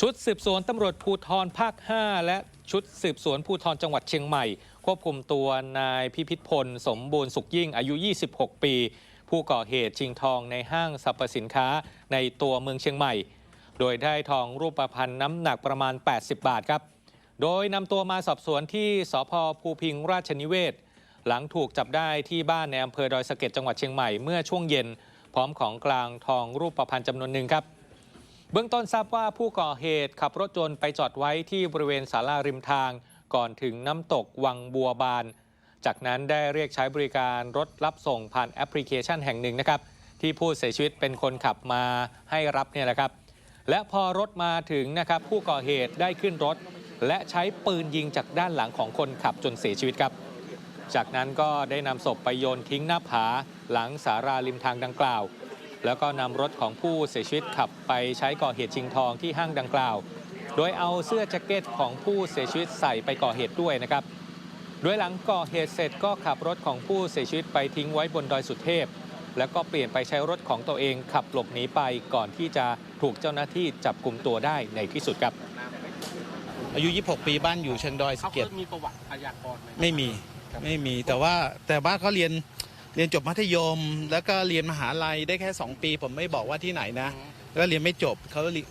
ชุดสืบสวนตำรวจภูธรภาค 5 และชุดสืบสวนภูธรจังหวัดเชียงใหม่ ควบคุมตัวนายพิพิธพล สมบูรณ์สุขยิ่งอายุ 26 ปี ผู้ก่อเหตุชิงทองในห้างสรรพสินค้าในตัวเมืองเชียงใหม่ โดยได้ทองรูปพรรณน้ำหนักประมาณ 80 บาทครับ โดยนำตัวมาสอบสวนที่สพภูพิงราชนิเวศ หลังถูกจับได้ที่บ้านในอำเภอดอยสะเก็ดจังหวัดเชียงใหม่เมื่อช่วงเย็น พร้อมของกลางทองรูปพรรณจำนวนหนึ่งครับ เบื้องต้นทราบว่าผู้ก่อเหตุขับรถยนต์ไปจอดไว้ที่บริเวณศาลาริมทาง ก่อนถึงน้ำตกวังบัวบาน จากนั้นได้เรียกใช้บริการรถรับส่งผ่านแอปพลิเคชันแห่งหนึ่งนะครับ ที่ผู้เสียชีวิตเป็นคนขับมาให้รับเนี่ยแหละครับ และพอรถมาถึงนะครับ ผู้ก่อเหตุได้ขึ้นรถ และใช้ปืนยิงจากด้านหลังของคนขับจนเสียชีวิตครับ จากนั้นก็ได้นำศพไปโยนทิ้งหน้าผาหลังสาราริมทางดังกล่าว แล้วก็นำรถของผู้เสียชีวิตขับไปใช้ก่อเหตุชิงทองที่ห้างดังกล่าว โดยเอาเสื้อแจ็คเก็ตของผู้เสียชีวิตใส่ไปก่อเหตุด้วยนะครับ โดยหลังก่อเหตุเสร็จก็ขับรถของผู้เสียชีวิตไปทิ้งไว้บนดอยสุเทพ แล้วก็เปลี่ยนไปใช้รถของตัวเองขับหลบหนีไปก่อนที่จะถูกเจ้าหน้าที่จับกลุ่มตัวได้ในที่สุดครับ อายุ 26 ปีบ้านอยู่เชิงดอยสะเขาเก็ดเคยมีประวัติอาชญากรไหมไม่มีครับไม่มีแต่ว่าแต่ว่าเขาเรียน เรียนจบมัธยม แล้วก็เรียนมหาลัยได้แค่ 2 ปี ผมไม่บอกว่าที่ไหนนะ แล้วก็เรียนไม่จบเขาเรียน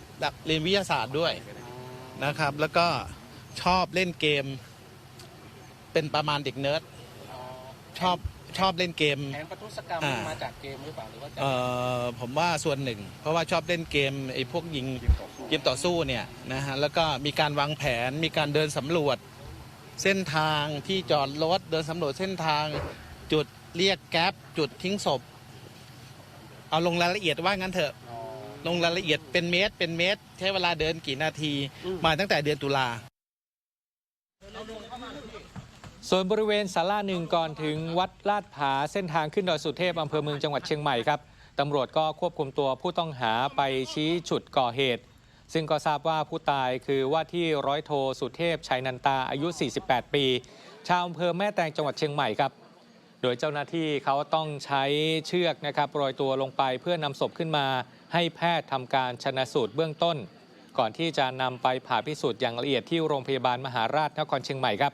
เรียนวิทยาศาสตร์ด้วยนะครับ แล้วก็ชอบเล่นเกม เป็นประมาณเด็กเนิร์ดชอบชอบเล่นเกมแผนประทุษกรรมอ่ามาจากเกมหรือเปล่าหรือว่าจากเอ่อผมว่าส่วนหนึ่ง เพราะว่าชอบเล่นเกมไอ้พวกยิงเกมต่อสู้เกมต่อสู้เนี่ยนะฮะแล้วก็มีการวางแผนมีการเดินสำรวจ เส้นทางที่จอดรถเดินสำรวจเส้นทางจุด เรียกแก๊ปจุดทิ้งศพ เอาลงรายละเอียดว่างั้นเถอะอ๋อลงรายละเอียดเป็นเมตร เป็นเมตร ใช้เวลาเดินกี่นาที มาตั้งแต่เดือนตุลาส่วนบริเวณศาลาหนึ่งก่อนถึงวัดลาดผาเส้นทางขึ้นดอยสุเทพอำเภอเมืองจังหวัดเชียงใหม่ครับตำรวจก็ควบคุมตัวผู้ต้องหาไปชี้จุดก่อเหตุ ซึ่งก็ทราบว่าผู้ตายคือว่าที่ร้อยโทสุเทพชัยนันตาอายุ 48 ปี ชาวอำเภอแม่แตงจังหวัดเชียงใหม่ครับ โดยเจ้าหน้าที่เขาต้องใช้เชือกนะครับโรยตัวลงไปเพื่อนำศพขึ้นมา ให้แพทย์ทำการชนะสูตรเบื้องต้น ก่อนที่จะนำไปผ่าพิสูจน์อย่างละเอียดที่โรงพยาบาลมหาราชนครเชียงใหม่ครับ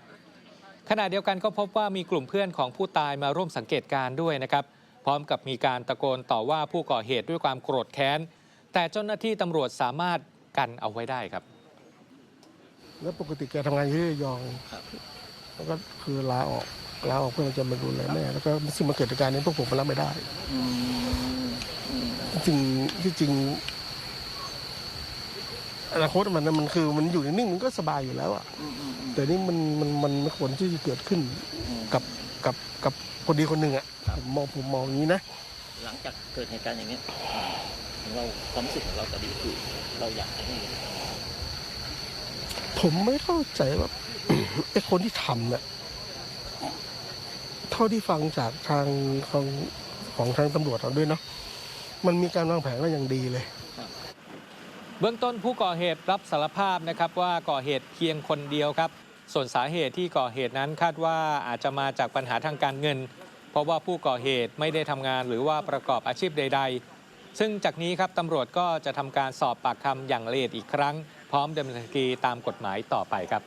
ขณะเดียวกันก็พบว่ามีกลุ่มเพื่อนของผู้ตายมาร่วมสังเกตการณ์ด้วยนะครับ พร้อมกับมีการตะโกนต่อว่าผู้ก่อเหตุด้วยความโกรธแค้น แต่เจ้าหน้าที่ตำรวจสามารถกันเอาไว้ได้ครับ แล้วปกติแกทำงานอยู่ที่ระยองแล้วก็คือลาออก ลาออกเพื่อจะมาดูแลแม่แล้วก็ซึ่งมันเกิดเหตุการณ์นี้พวกผมมันรับไม่ได้จริงที่จริงอนาคตมันมันคือมันอยู่นิ่งๆมันก็สบายอยู่แล้วอะแต่นี่มันมันมันไม่ควรที่จะเกิดขึ้นกับกับกับคนดีคนหนึ่งอะผมมองผมมองอย่างนี้นะหลังจากเกิดเหตุการณ์อย่างนี้ยอ่าเราความรู้สึกของเราตอนนี้คือเราอยากจะให้ผมไม่เข้าใจว่าไอ้คนที่ทำเนี่ย เท่าที่ฟังจากทางของของทางตำรวจเราด้วยเนาะมันมีการวางแผนก็อย่างดีเลยเบื้องต้นผู้ก่อเหตุรับสารภาพนะครับว่าก่อเหตุเพียงคนเดียวครับ ส่วนสาเหตุที่ก่อเหตุนั้นคาดว่าอาจจะมาจากปัญหาทางการเงิน เพราะว่าผู้ก่อเหตุไม่ได้ทำงานหรือว่าประกอบอาชีพใด ๆ ซึ่งจากนี้ครับตำรวจก็จะทำการสอบปากคำอย่างละเอียดอีกครั้ง พร้อมดำเนินคดีตามกฎหมายต่อไปครับ